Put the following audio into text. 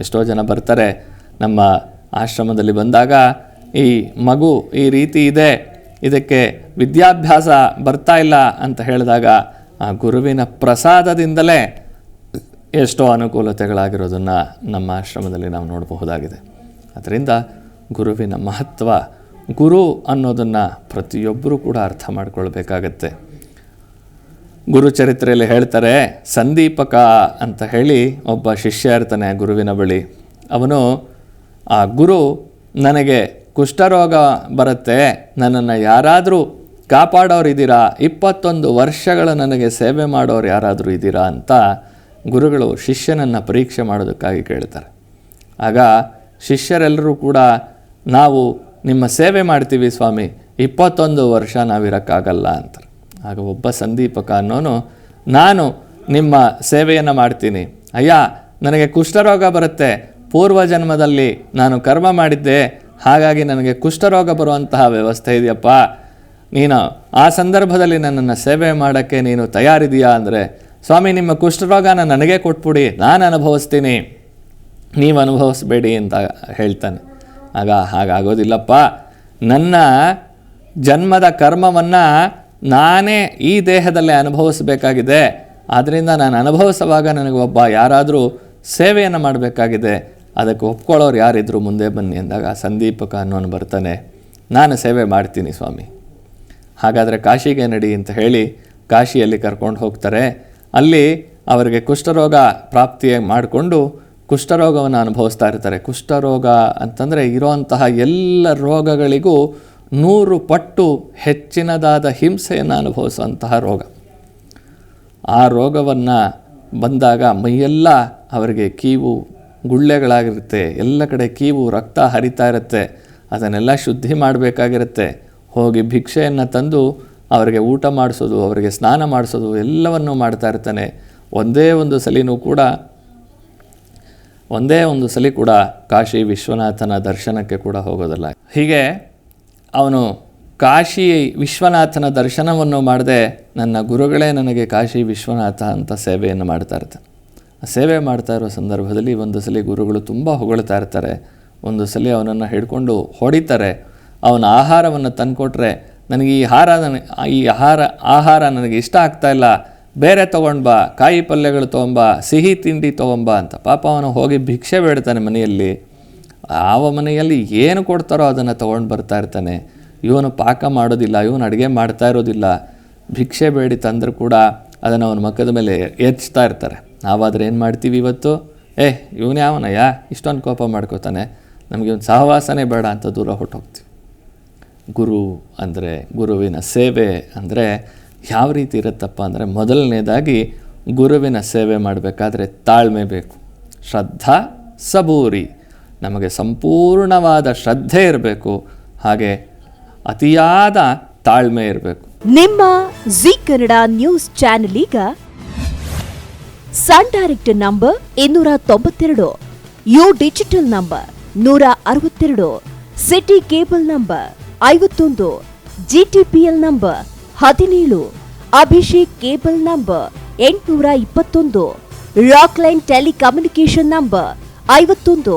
ಎಷ್ಟೋ ಜನ ಬರ್ತಾರೆ ನಮ್ಮ ಆಶ್ರಮದಲ್ಲಿ ಬಂದಾಗ, ಈ ಮಗು ಈ ರೀತಿ ಇದೆ, ಇದಕ್ಕೆ ವಿದ್ಯಾಭ್ಯಾಸ ಬರ್ತಾ ಇಲ್ಲ ಅಂತ ಹೇಳಿದಾಗ, ಆ ಗುರುವಿನ ಪ್ರಸಾದದಿಂದಲೇ ಎಷ್ಟೋ ಅನುಕೂಲತೆಗಳಾಗಿರೋದನ್ನು ನಮ್ಮ ಆಶ್ರಮದಲ್ಲಿ ನಾವು ನೋಡಬಹುದಾಗಿದೆ. ಅದರಿಂದ ಗುರುವಿನ ಮಹತ್ವ, ಗುರು ಅನ್ನೋದನ್ನು ಪ್ರತಿಯೊಬ್ಬರೂ ಕೂಡ ಅರ್ಥ ಮಾಡ್ಕೊಳ್ಬೇಕಾಗತ್ತೆ. ಗುರು ಚರಿತ್ರೆಯಲ್ಲಿ ಹೇಳ್ತಾರೆ, ಸಂದೀಪಕ ಅಂತ ಹೇಳಿ ಒಬ್ಬ ಶಿಷ್ಯ ಇರ್ತಾನೆ ಗುರುವಿನ ಬಳಿ. ಅವನು, ಆ ಗುರು ನನಗೆ ಕುಷ್ಠರೋಗ ಬರುತ್ತೆ, ನನ್ನನ್ನು ಯಾರಾದರೂ ಕಾಪಾಡೋರು ಇದ್ದೀರಾ? ಇಪ್ಪತ್ತೊಂದು ವರ್ಷಗಳ ನನಗೆ ಸೇವೆ ಮಾಡೋರು ಯಾರಾದರೂ ಇದ್ದೀರಾ? ಅಂತ ಗುರುಗಳು ಶಿಷ್ಯನನ್ನು ಪರೀಕ್ಷೆ ಮಾಡೋದಕ್ಕಾಗಿ ಕೇಳ್ತಾರೆ. ಆಗ ಶಿಷ್ಯರೆಲ್ಲರೂ ಕೂಡ, ನಾವು ನಿಮ್ಮ ಸೇವೆ ಮಾಡ್ತೀವಿ ಸ್ವಾಮಿ, ಇಪ್ಪತ್ತೊಂದು ವರ್ಷ ನಾವಿರೋಕ್ಕಾಗಲ್ಲ ಅಂತಾರೆ ಆಗ ಒಬ್ಬ ಸಂದೀಪಕ ಅನ್ನೋನು ನಾನು ನಿಮ್ಮ ಸೇವೆಯನ್ನು ಮಾಡ್ತೀನಿ. ಅಯ್ಯ, ನನಗೆ ಕುಷ್ಠರೋಗ ಬರುತ್ತೆ. ಪೂರ್ವ ಜನ್ಮದಲ್ಲಿ ನಾನು ಕರ್ಮ ಮಾಡಿದ್ದೆ. ಹಾಗಾಗಿ ನನಗೆ ಕುಷ್ಠರೋಗ ಬರುವಂತಹ ವ್ಯವಸ್ಥೆ ಇದೆಯಪ್ಪ. ನೀನು ಆ ಸಂದರ್ಭದಲ್ಲಿ ನನ್ನನ್ನು ಸೇವೆ ಮಾಡೋಕ್ಕೆ ನೀನು ತಯಾರಿದೆಯಾ ಅಂದರೆ, ಸ್ವಾಮಿ, ನಿಮ್ಮ ಕುಷ್ಠರೋಗನ ನನಗೆ ಕೊಟ್ಬಿಡಿ. ನಾನು ಅನುಭವಿಸ್ತೀನಿ. ನೀವು ಅನುಭವಿಸ್ಬೇಡಿ ಅಂತ ಹೇಳ್ತಾನೆ. ಆಗ ಹಾಗಾಗೋದಿಲ್ಲಪ್ಪ. ನನ್ನ ಜನ್ಮದ ಕರ್ಮವನ್ನು ನಾನೇ ಈ ದೇಹದಲ್ಲೇ ಅನುಭವಿಸಬೇಕಾಗಿದೆ. ಆದ್ದರಿಂದ ನಾನು ಅನುಭವಿಸುವಾಗ ನನಗೆ ಒಬ್ಬ ಯಾರಾದರೂ ಸೇವೆಯನ್ನು ಮಾಡಬೇಕಾಗಿದೆ. ಅದಕ್ಕೆ ಒಪ್ಕೊಳ್ಳೋರು ಯಾರಿದ್ರು ಮುಂದೆ ಬನ್ನಿ ಅಂದಾಗ ಸಂದೀಪಕ ಅನ್ನೋನು ಬರ್ತಾನೆ. ನಾನು ಸೇವೆ ಮಾಡ್ತೀನಿ ಸ್ವಾಮಿ. ಹಾಗಾದರೆ ಕಾಶಿಗೆ ನಡಿ ಅಂತ ಹೇಳಿ ಕಾಶಿಯಲ್ಲಿ ಕರ್ಕೊಂಡು ಹೋಗ್ತಾರೆ. ಅಲ್ಲಿ ಅವರಿಗೆ ಕುಷ್ಠರೋಗ ಪ್ರಾಪ್ತಿಯ ಮಾಡಿಕೊಂಡು ಕುಷ್ಠರೋಗವನ್ನು ಅನುಭವಿಸ್ತಾ ಇರ್ತಾರೆ. ಕುಷ್ಠರೋಗ ಅಂತಂದರೆ ಇರೋಂತಹ ಎಲ್ಲ ರೋಗಗಳಿಗೂ ನೂರು ಪಟ್ಟು ಹೆಚ್ಚಿನದಾದ ಹಿಂಸೆಯನ್ನು ಅನುಭವಿಸುವಂತಹ ರೋಗ. ಆ ರೋಗವನ್ನು ಬಂದಾಗ ಮೈಯೆಲ್ಲ ಅವರಿಗೆ ಕೀವು ಗುಳ್ಳೆಗಳಾಗಿರುತ್ತೆ, ಎಲ್ಲ ಕಡೆ ಕೀವು ರಕ್ತ ಹರಿತಾ ಇರುತ್ತೆ, ಅದನ್ನೆಲ್ಲ ಶುದ್ಧಿ ಮಾಡಬೇಕಾಗಿರುತ್ತೆ. ಹೋಗಿ ಭಿಕ್ಷೆಯನ್ನು ತಂದು ಅವರಿಗೆ ಊಟ ಮಾಡಿಸೋದು, ಅವರಿಗೆ ಸ್ನಾನ ಮಾಡಿಸೋದು, ಎಲ್ಲವನ್ನೂ ಮಾಡ್ತಾ ಇರ್ತಾನೆ. ಒಂದೇ ಒಂದು ಸಲಿನೂ ಕೂಡ, ಒಂದೇ ಒಂದು ಸಲಿ ಕೂಡ ಕಾಶಿ ವಿಶ್ವನಾಥನ ದರ್ಶನಕ್ಕೆ ಕೂಡ ಹೋಗೋದಿಲ್ಲ. ಹೀಗೆ ಅವನು ಕಾಶಿ ವಿಶ್ವನಾಥನ ದರ್ಶನವನ್ನು ಮಾಡದೆ ನನ್ನ ಗುರುಗಳೇ ನನಗೆ ಕಾಶಿ ವಿಶ್ವನಾಥ ಅಂತ ಸೇವೆಯನ್ನು ಮಾಡ್ತಾ ಇರ್ತಾನೆ ಆ ಸೇವೆ ಮಾಡ್ತಾ ಇರೋ ಸಂದರ್ಭದಲ್ಲಿ ಒಂದು ಸಲ ಗುರುಗಳು ತುಂಬ ಹೊಗಳ್ತಾ ಇರ್ತಾರೆ. ಒಂದು ಸಲ ಅವನನ್ನು ಹಿಡ್ಕೊಂಡು ಹೊಡಿತಾರೆ. ಅವನ ಆಹಾರವನ್ನು ತಂದುಕೊಟ್ರೆ ನನಗೆ ಈ ಆಹಾರ ನನಗೆ ಈ ಆಹಾರ ಆಹಾರ ನನಗೆ ಇಷ್ಟ ಆಗ್ತಾ ಇಲ್ಲ. ಬೇರೆ ತೊಗೊಂಡು ಬಾ, ಕಾಯಿ ಪಲ್ಯಗಳು ತೊಗೊಂಬ ಸಿಹಿ ತಿಂಡಿ ತೊಗೊಂಬ ಅಂತ ಪಾಪ ಅವನು ಹೋಗಿ ಭಿಕ್ಷೆ ಬೇಡ್ತಾನೆ ಮನೆಯಲ್ಲಿ. ಯಾವ ಮನೆಯಲ್ಲಿ ಏನು ಕೊಡ್ತಾರೋ ಅದನ್ನು ತೊಗೊಂಡು ಬರ್ತಾ ಇರ್ತಾನೆ. ಇವನು ಪಾಕ ಮಾಡೋದಿಲ್ಲ, ಇವನು ಅಡುಗೆ ಮಾಡ್ತಾ ಇರೋದಿಲ್ಲ. ಭಿಕ್ಷೆ ಬೇಡಿ ತಂದರೂ ಕೂಡ ಅದನ್ನು ಅವನ ಮಕ್ಕದ ಮೇಲೆ ಎಚ್ತಾ ಇರ್ತಾರೆ. ನಾವಾದರೆ ಏನು ಮಾಡ್ತೀವಿ ಇವತ್ತು? ಏ, ಇವನು ಯಾವನಯ್ಯ ಇಷ್ಟೊಂದು ಕೋಪ ಮಾಡ್ಕೋತಾನೆ. ನಮಗೆ ಒಂದು ಸಹವಾಸನೇ ಬೇಡ ಅಂತ ದೂರ ಹೊಟ್ಟೋಗ್ತೀವಿ ಗುರು ಅಂದರೆ ಗುರುವಿನ ಸೇವೆ ಅಂದರೆ ಯಾವ ರೀತಿ ಇರುತ್ತಪ್ಪ ಅಂದರೆ ಮೊದಲನೇದಾಗಿ ಗುರುವಿನ ಸೇವೆ ಮಾಡಬೇಕಾದ್ರೆ ತಾಳ್ಮೆ ಬೇಕು. ಶ್ರದ್ಧಾ ಸಬೂರಿ. ನಮಗೆ ಸಂಪೂರ್ಣವಾದ ಶ್ರದ್ಧೆ ಇರಬೇಕು, ಹಾಗೆ ಅತಿಯಾದ ತಾಳ್ಮೆ ಇರಬೇಕು. ನಿಮ್ಮ ಜಿ ಕನ್ನಡ ನ್ಯೂಸ್ ಚಾನೆಲ್ ಈಗ ಸನ್ ಡೈರೆಕ್ಟ್ ನಂಬರ್ ಇನ್ನೂರ ತೊಂಬತ್ತೆರಡು, ಯು ಡಿಜಿಟಲ್ ನಂಬರ್ ನೂರ ಅರವತ್ತೆರಡು, ಸಿಟಿ ಕೇಬಲ್ ನಂಬರ್ ಐವತ್ತೊಂದು, ಜಿಟಿಪಿಎಲ್ ನಂಬರ್ ಹದಿನೇಳು, ಅಭಿಷೇಕ್ ಕೇಬಲ್ ನಂಬರ್ ಎಂಟುನೂರ ಇಪ್ಪತ್ತೊಂದು, ರಾಕ್ಲೈನ್ ಟೆಲಿಕಮ್ಯುನಿಕೇಶನ್ ನಂಬರ್ ಐವತ್ತೊಂದು